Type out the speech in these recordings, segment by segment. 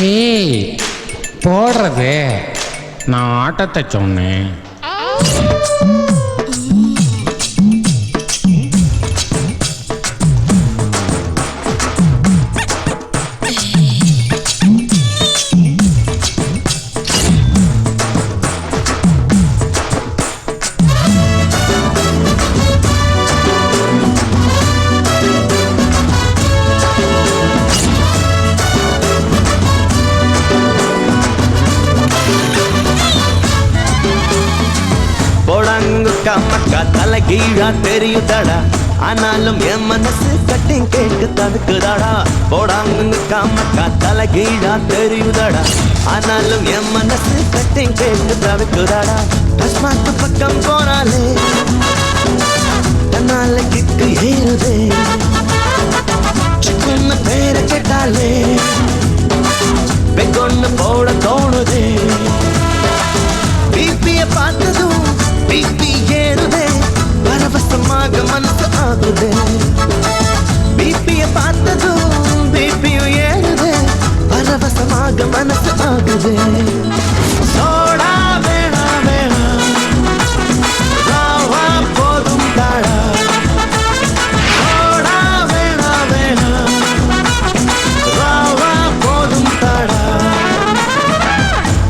ஏய் போடுறது. நான் ஆட்டத்தை சொன்னேன். போடாங்கு கம்மக்கா தலை கீழா தெரியுதடா. ஆனாலும் என் மனசு கட்டிங் கேட்க தடுக்குதாடா. போடாங்கு கம்மக்கா தலை கீழா தெரியுதாடா. ஆனாலும் என் மனசு கட்டிங் கேட்க தடுக்குதாடா. அஸ்மாத்து பக்கம் போனாலே தன்னால கிக்கு ஏறுதே. சிக்குன்னு பேரை கேட்டாலே ஆகுதே சோடா வேணா வேணா. ராவா போதும் தாடா சோடா வேணா வேணா. ராவா போதும் தாடா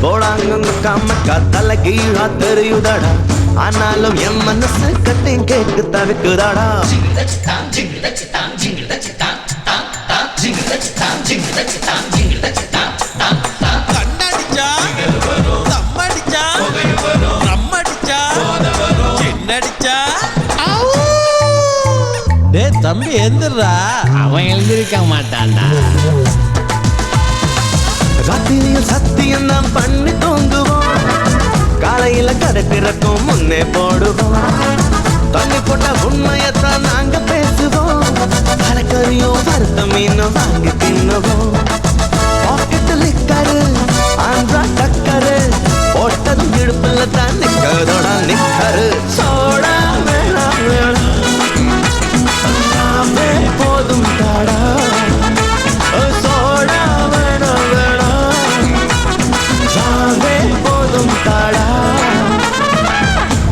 போடாங்க காமக்கா தலை கீழா தெரியுதாடா. ஆனாலும் என் மனசு கட்டிங் கேட்க தவிக்குதாடா. கண்ணடிச்சா டேய் தம்பி எந்திரா அவன் எழுந்திருக்க மாட்டான்டா. ராத்திரியும் சத்தியம் தான் பண்ணி தூங்குவோம். காலையில கடை திறக்கும் முன்னே போடுவோம். தண்ணி போட்ட உண்மையத்தான் நாங்க பேசுவோம். கரைக்கறியும் வறுத்த மீனும் வாங்கி தின்னுவோம். பாக்கெட்டு லிக்கரு ஆந்திரா டக்கரு போட்டதும் இடுப்புல தான்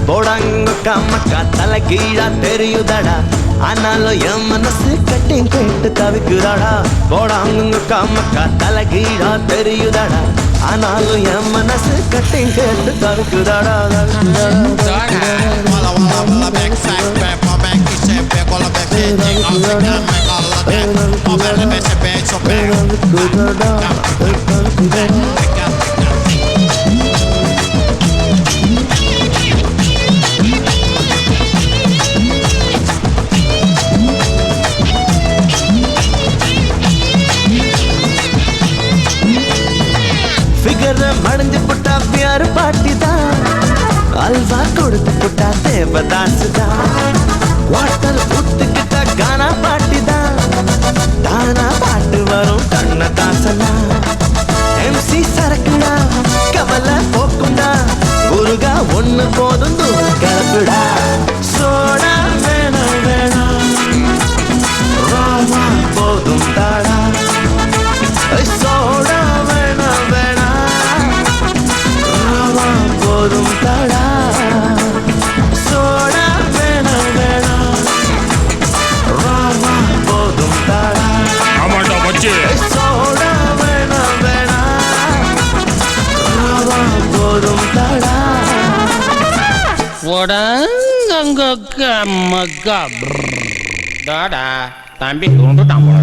போடாங்க கம்மக்கா தலை கீழா தெரியுதாடா. ஆனாலும் என் மனசு கட்டிங் கேட்டு தவிக்குதாடா. போடாங்க கம்மக்கா தலை கீழா தெரியுதாடா. ஆனாலும் என் மனசு கட்டிங் கேட்டு தவிக்குதாடா. சோடா Walla அல்வா கொடுத்து போட்டா தேவதாஸ் தான் வாட்டர் ஊத்துக்கிட்ட கானா பாட்டி. போடாங்க மக்கா டாடா தம்பி கொண்டுட்டான் போல.